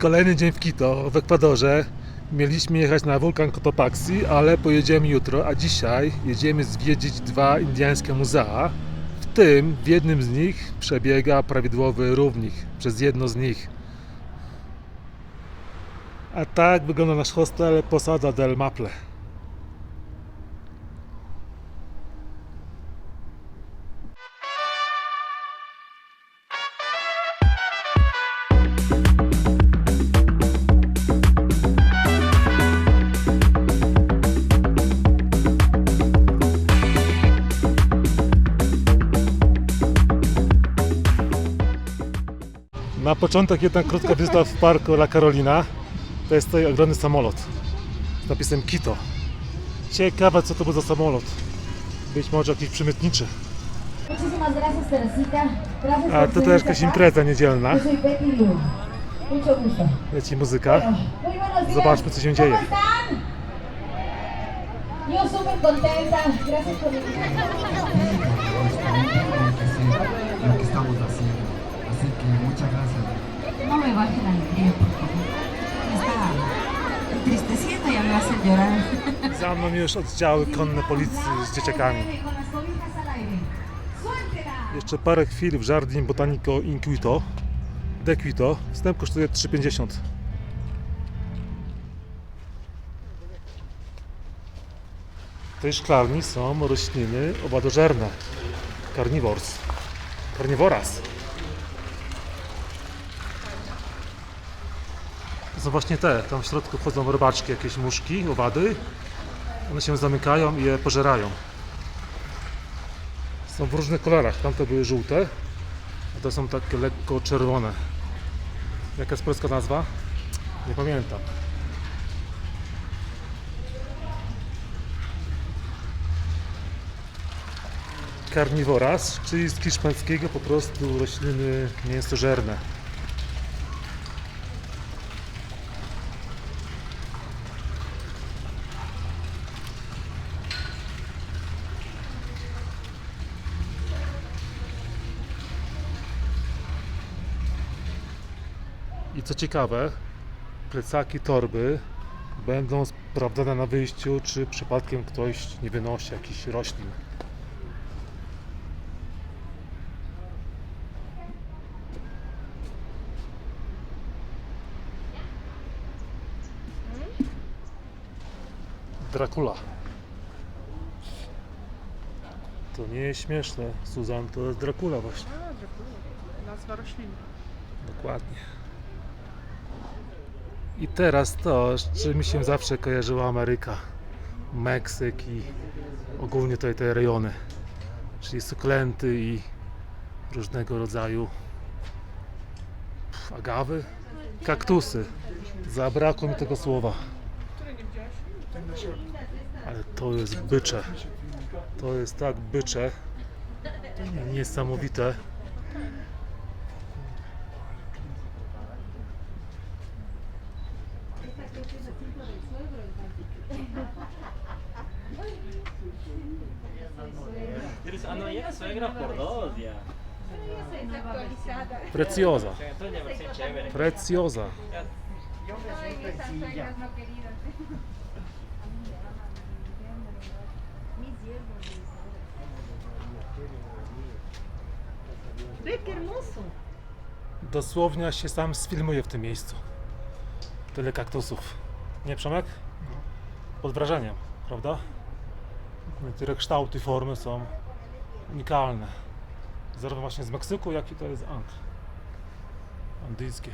Kolejny dzień w Quito, w Ekwadorze. Mieliśmy jechać na wulkan Cotopaxi, ale pojedziemy jutro, a dzisiaj jedziemy zwiedzić dwa indyjskie muzea. W tym, w jednym z nich przebiega prawidłowy równik przez jedno z nich. A tak wygląda nasz hostel Posada del Maple. Na początek jedna krótka wizyta w parku La Carolina. To jest tutaj ogromny samolot z napisem Quito. Ciekawe co to był za samolot. Być może jakiś. Gracias A to też jakaś impreza niedzielna. Leci muzyka. Zobaczmy, co się dzieje. Yo súper contenta. Gracias por haciendo. Muchas gracias. No me baje la alegría, por favor. Me está entristeciendo y ya me hacer llorar. Za mną już oddziały konne policji z dzieciakami. Jeszcze parę chwil w Jardin Botanico in Quito. De Quito. Wstęp kosztuje 3,50. W tej szklarni są rośliny owadożerne. Carnivores. Carnivoras. Są właśnie te. Tam w środku wchodzą rybaczki, jakieś muszki, owady. One się zamykają i je pożerają. Są w różnych kolorach. Tamte były żółte, a te są takie lekko czerwone. Jaka jest polska nazwa? Nie pamiętam. Carnivoras, czyli z hiszpańskiego po prostu rośliny mięsożerne. Co ciekawe, plecaki, torby będą sprawdzane na wyjściu, czy przypadkiem ktoś nie wynosi jakichś roślin. Dracula. To nie jest śmieszne, Suzan, to jest Dracula właśnie. A, Dracula. Nazwa rośliny. Dokładnie. I teraz to, z czym mi się zawsze kojarzyła Ameryka, Meksyk i ogólnie tutaj te rejony, czyli sukulenty i różnego rodzaju agawy, kaktusy. Zabrakło mi tego słowa. Ale to jest bycze. To jest tak bycze. Niesamowite. Ah, no, llega suegra por dos ya. Preciosa. Entonces ya versión chévere. Preciosa. Ve, qué hermoso. Dosłownie się sam sfilmuję w tym miejscu. Tyle kaktusów. Nie Przemek? Pod wrażeniem, prawda? Niektóre kształty formy są unikalne. Zarówno właśnie z Meksyku, jak i to jest And. Andyjskie.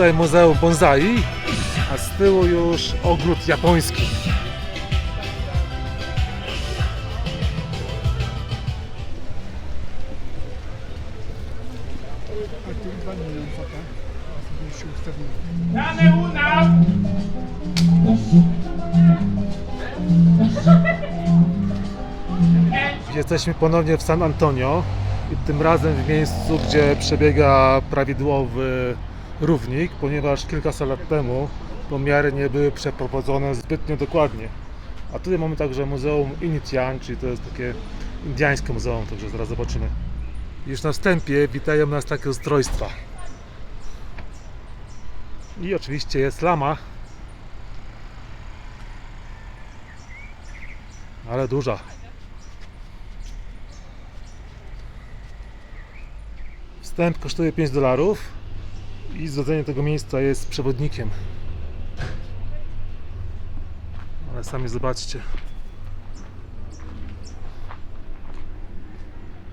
Tutaj Muzeum Bonsai, a z tyłu już ogród japoński. Jesteśmy ponownie w San Antonio i tym razem w miejscu, gdzie przebiega prawidłowy równik, ponieważ kilkaset lat temu pomiary nie były przeprowadzone zbytnio dokładnie. A tutaj mamy także Muzeum Initian, czyli to jest takie indiańskie muzeum, także zaraz zobaczymy. Już na wstępie witają nas takie ustrojstwa. I oczywiście jest lama, ale duża. Wstęp kosztuje 5 dolarów i zwiedzenie tego miejsca jest przewodnikiem. Ale sami zobaczcie.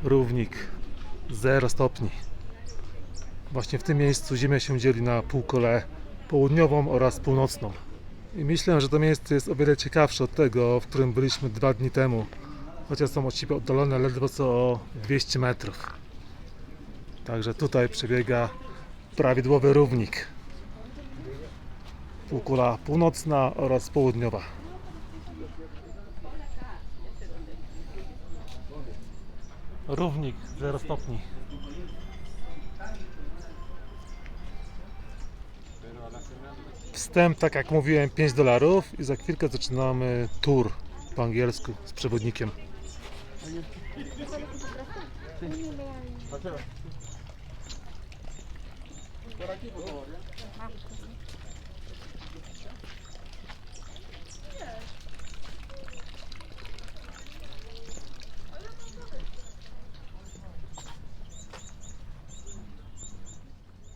Równik 0 stopni. Właśnie w tym miejscu Ziemia się dzieli na półkulę południową oraz północną. I myślę, że to miejsce jest o wiele ciekawsze od tego, w którym byliśmy dwa dni temu. Chociaż są od siebie oddalone ledwo co o 200 metrów. Także tutaj przebiega prawidłowy równik. Półkula północna oraz południowa. Równik 0 stopni. Wstęp, tak jak mówiłem, 5 dolarów i za chwilkę zaczynamy tour po angielsku z przewodnikiem.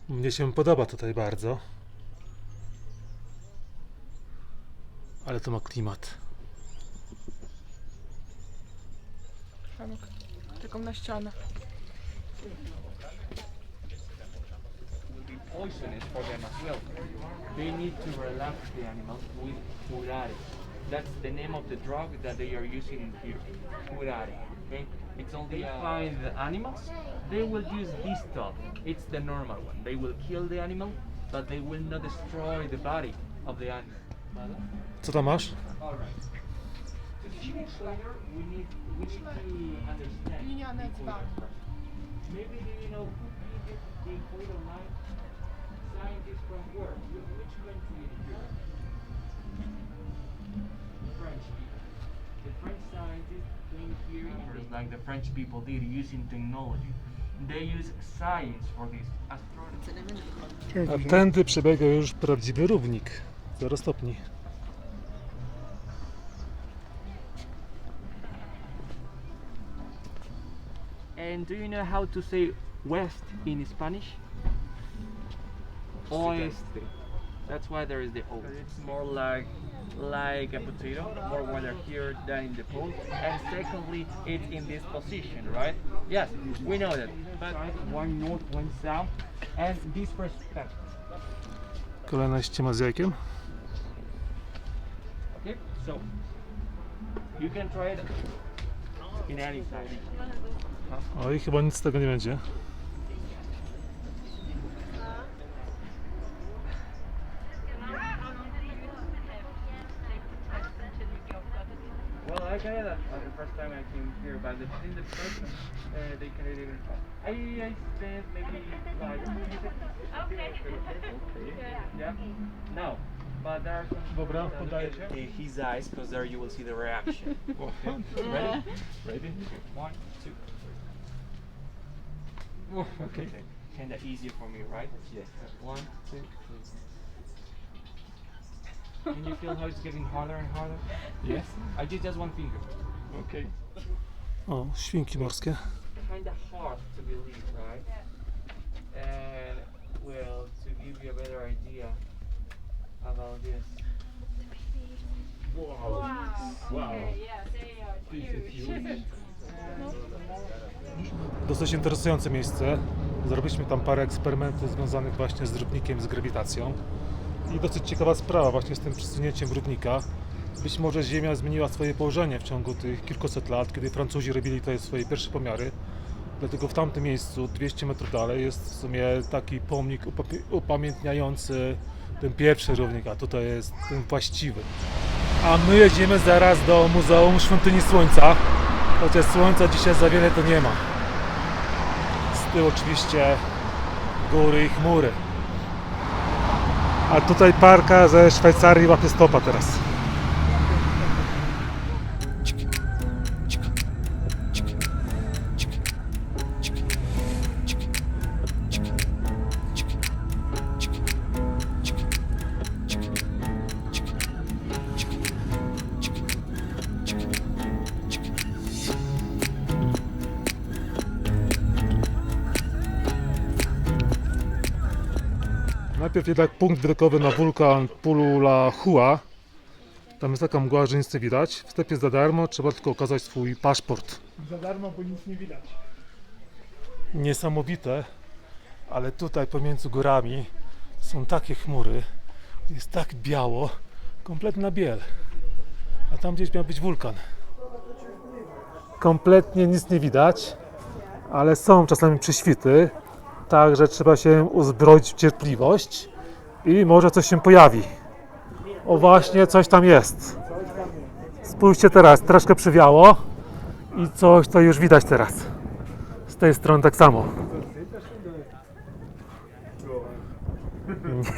Mnie się podoba tutaj bardzo. Ale to ma klimat. Taką na ścianę. Will be poisonous for them as well. They need to relax the animals with curare. That's the name of the drug that they are using here. Curare. Okay? It's only they uh, find the animals, they will use this stuff. It's the normal one. They will kill the animal, but they will not destroy the body of the animal. Co tam masz? Alright. To see we need to understand. Gliniane the dzban. equator first. Maybe do you know who created the equator line? Scientists from where? Which country in Europe? French people. The French scientists came here and like the French people did using technology. They use science for this astronomy. A tędy przebiega już prawdziwy równik. 0 stopni. And do you know how to say west in Spanish? Oeste. That's why there is the O. It's more like like a potato, more water here than in the pole. And secondly, it's in this position, right? Yes, we know that. But one north, one south, and this perspective. Kolejna ściema z jajkiem. Okay, so you can try it in any side. Oj, chyba nic z tego nie będzie. Well, I got it uh, the first time I came here, but the, in the first uh, they can even. I I spent maybe like. Okay. Okay. Yeah. No, but there are some. Dobra, Look podaję at się. His eyes, because there you will see the reaction. okay. Ready? Ready? One, two. Okay. Kinda easier for me, right? Yes. One, two, three. Can you feel how it's getting harder and harder? Yes. I did just one finger. Okay. O, świnki morskie. Kind of hard to believe, right? And well, to give you a better idea about this. Wow. Wow. Dosyć interesujące miejsce. Zrobiliśmy tam parę eksperymentów związanych właśnie z równikiem, z grawitacją. I dosyć ciekawa sprawa właśnie z tym przesunięciem Rudnika. Być może Ziemia zmieniła swoje położenie w ciągu tych kilkuset lat, kiedy Francuzi robili tutaj swoje pierwsze pomiary. Dlatego w tamtym miejscu, 200 metrów dalej, jest w sumie taki pomnik upami- upamiętniający ten pierwszy równik, a tutaj jest ten właściwy. A my jedziemy zaraz do Muzeum Świątyni Słońca, chociaż słońca dzisiaj za wiele to nie ma. Z tyłu oczywiście góry i chmury. A tutaj parka ze Szwajcarii łapie stopa teraz. Najpierw jednak punkt widokowy na wulkan Pulula Hua. Tam jest taka mgła, że nic nie widać. Wstęp jest za darmo, trzeba tylko okazać swój paszport. Za darmo, bo nic nie widać. Niesamowite, ale tutaj pomiędzy górami są takie chmury, jest tak biało, kompletna biel. A tam gdzieś miał być wulkan. Kompletnie nic nie widać, ale są czasami prześwity, także trzeba się uzbroić w cierpliwość i może coś się pojawi. O właśnie, coś tam jest. Spójrzcie teraz, troszkę przywiało i coś to już widać teraz. Z tej strony tak samo.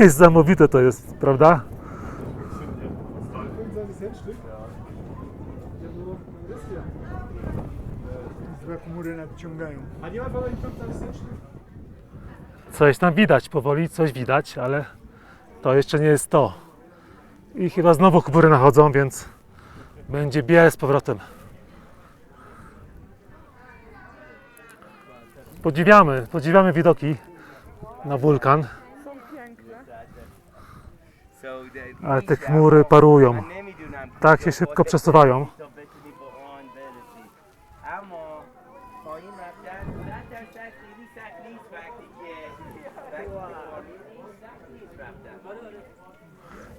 Niesamowite to jest, prawda? Złe chmury nadciągają. A nie ma pana infrawertycznych? Coś tam widać, powoli coś widać, ale to jeszcze nie jest to. I chyba znowu chmury nachodzą, więc będzie biel z powrotem. Podziwiamy, podziwiamy widoki na wulkan, ale te chmury parują. Tak się szybko przesuwają.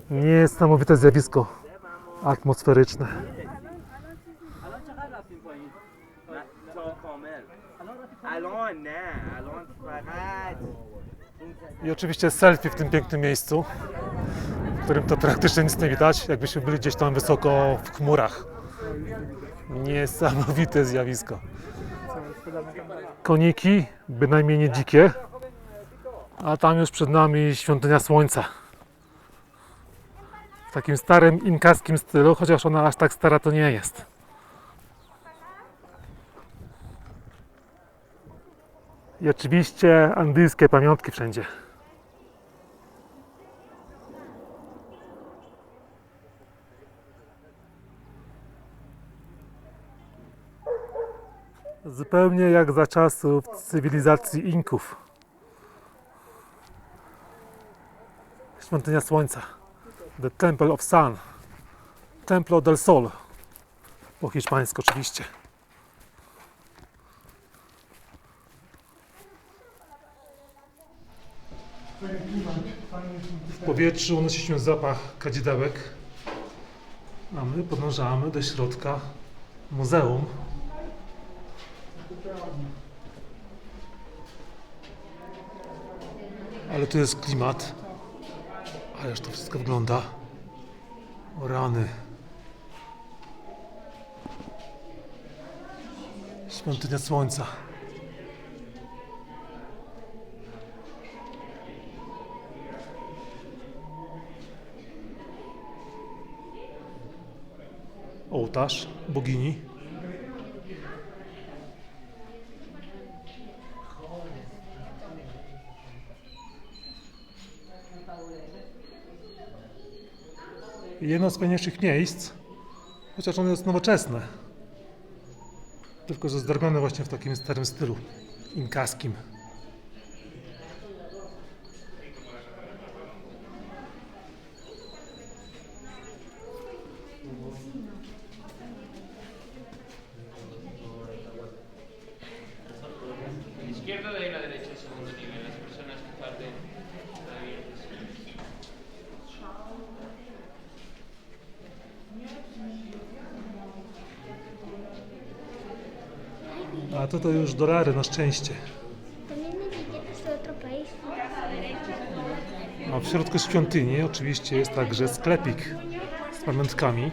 Niesamowite zjawisko atmosferyczne. I oczywiście selfie w tym pięknym miejscu, w którym to praktycznie nic nie widać, jakbyśmy byli gdzieś tam wysoko w chmurach. Niesamowite zjawisko. Koniki, bynajmniej nie dzikie, a tam już przed nami świątynia słońca. Takim starym inkaskim stylu, chociaż ona aż tak stara to nie jest. I oczywiście andyjskie pamiątki wszędzie. Zupełnie jak za czasów cywilizacji Inków. Świątynia Słońca. The Temple of Sun. Templo del Sol. Po hiszpańsku oczywiście. W powietrzu unosi się zapach kadzidełek. A my podążamy do środka muzeum. Ale tu jest klimat. Ależ to wszystko wygląda. O rany. Świątynia Słońca. Ołtarz bogini. Jedno z fajniejszych miejsc, chociaż ono jest nowoczesne. Tylko, że zrobione właśnie w takim starym stylu inkaskim. A to to już dolary na szczęście. A w środku świątyni oczywiście jest także sklepik z pamiątkami.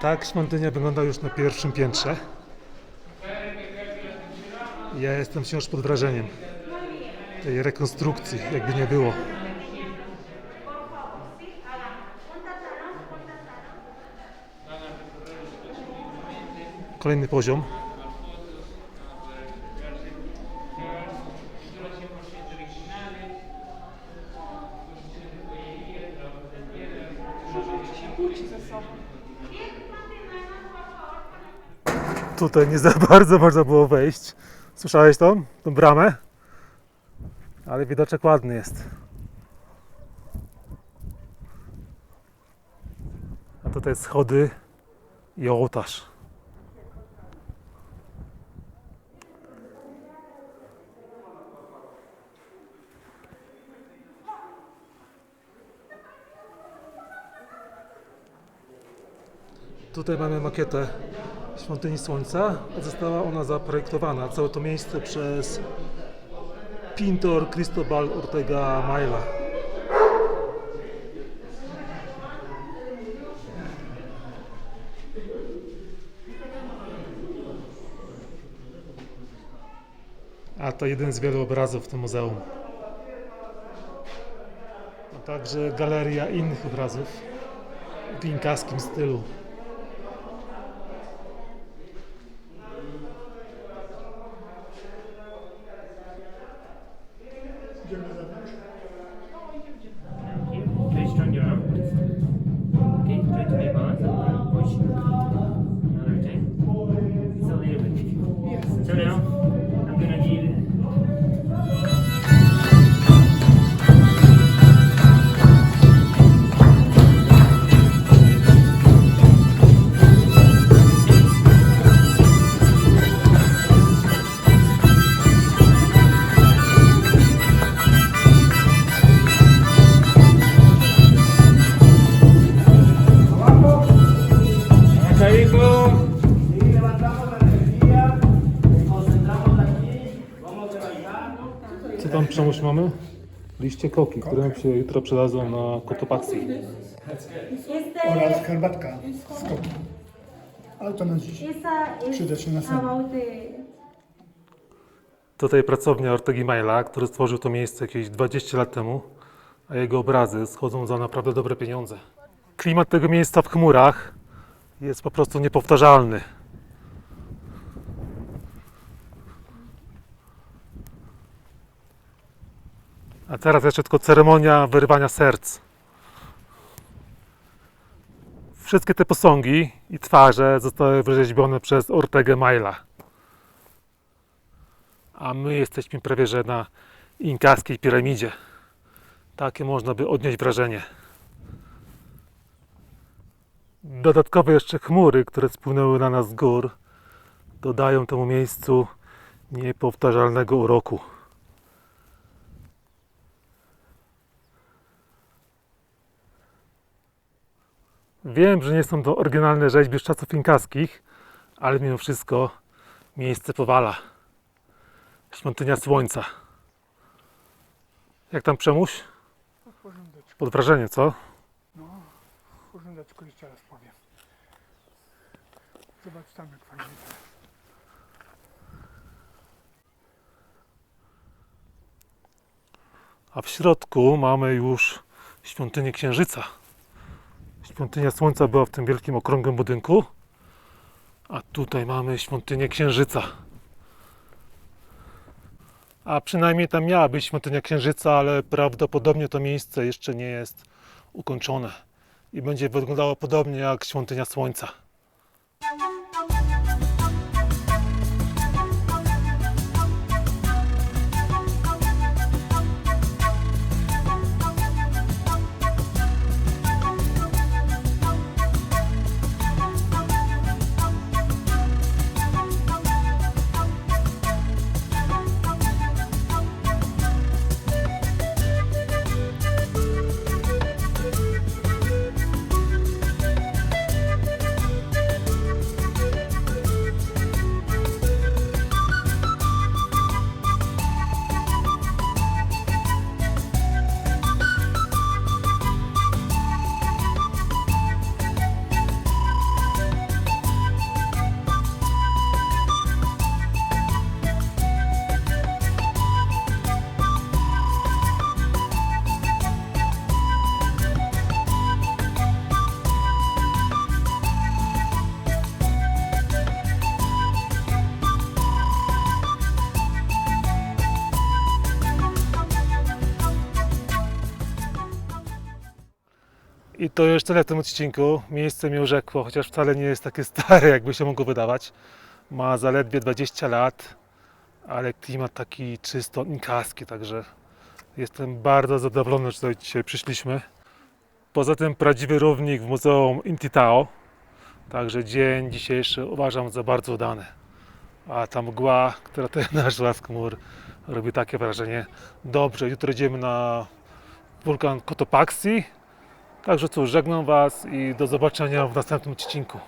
Tak świątynia wygląda już na pierwszym piętrze. Ja jestem wciąż pod wrażeniem tej rekonstrukcji, jakby nie było. Kolejny poziom. Tutaj nie za bardzo można było wejść. Słyszałeś tą, tą bramę? Ale widoczek ładny jest. A tutaj schody i ołtarz. Tutaj mamy makietę Świątyni Słońca. Została ona zaprojektowana, całe to miejsce przez pintor Cristobal Ortega Maila. A to jeden z wielu obrazów w tym muzeum. A także galeria innych obrazów w inkaskim stylu. Przemuś mamy? Liście koki, które się jutro przydadzą na kotopaksji. Oraz herbatka z koki. Ale to na dziś. Przyda się na the Tutaj pracownia Ortegi Maila, który stworzył to miejsce jakieś 20 lat temu, a jego obrazy schodzą za naprawdę dobre pieniądze. Klimat tego miejsca w chmurach jest po prostu niepowtarzalny. A teraz jeszcze tylko ceremonia wyrywania serc. Wszystkie te posągi i twarze zostały wyrzeźbione przez Ortegę Maila a my jesteśmy prawie że na inkaskiej piramidzie. Takie można by odnieść wrażenie. Dodatkowe jeszcze chmury, które spłynęły na nas z gór, dodają temu miejscu niepowtarzalnego uroku. Wiem, że nie są to oryginalne rzeźby z czasów inkaskich, ale mimo wszystko miejsce powala. Świątynia Słońca. Jak tam przemuś? Pod wrażeniem, co? porządeczku jeszcze raz powiem. Zobacz tam jak fajnie. A w środku mamy już świątynię Księżyca. Świątynia Słońca była w tym wielkim okrągłym budynku, a tutaj mamy świątynię Księżyca. A przynajmniej tam miała być świątynia księżyca, ale prawdopodobnie to miejsce jeszcze nie jest ukończone i będzie wyglądało podobnie jak świątynia słońca. To już tyle w tym odcinku. Miejsce mi urzekło, chociaż wcale nie jest takie stare, jakby się mogło wydawać. Ma zaledwie 20 lat, ale klimat taki czysto inkaski, także jestem bardzo zadowolony, że tutaj dzisiaj przyszliśmy. Poza tym prawdziwy równik w Muzeum Intitao, także dzień dzisiejszy uważam za bardzo udany. A ta mgła, która tutaj naszła z chmur, robi takie wrażenie. Dobrze, jutro idziemy na wulkan Cotopaxi, Także cóż, żegnam Was i do zobaczenia w następnym odcinku.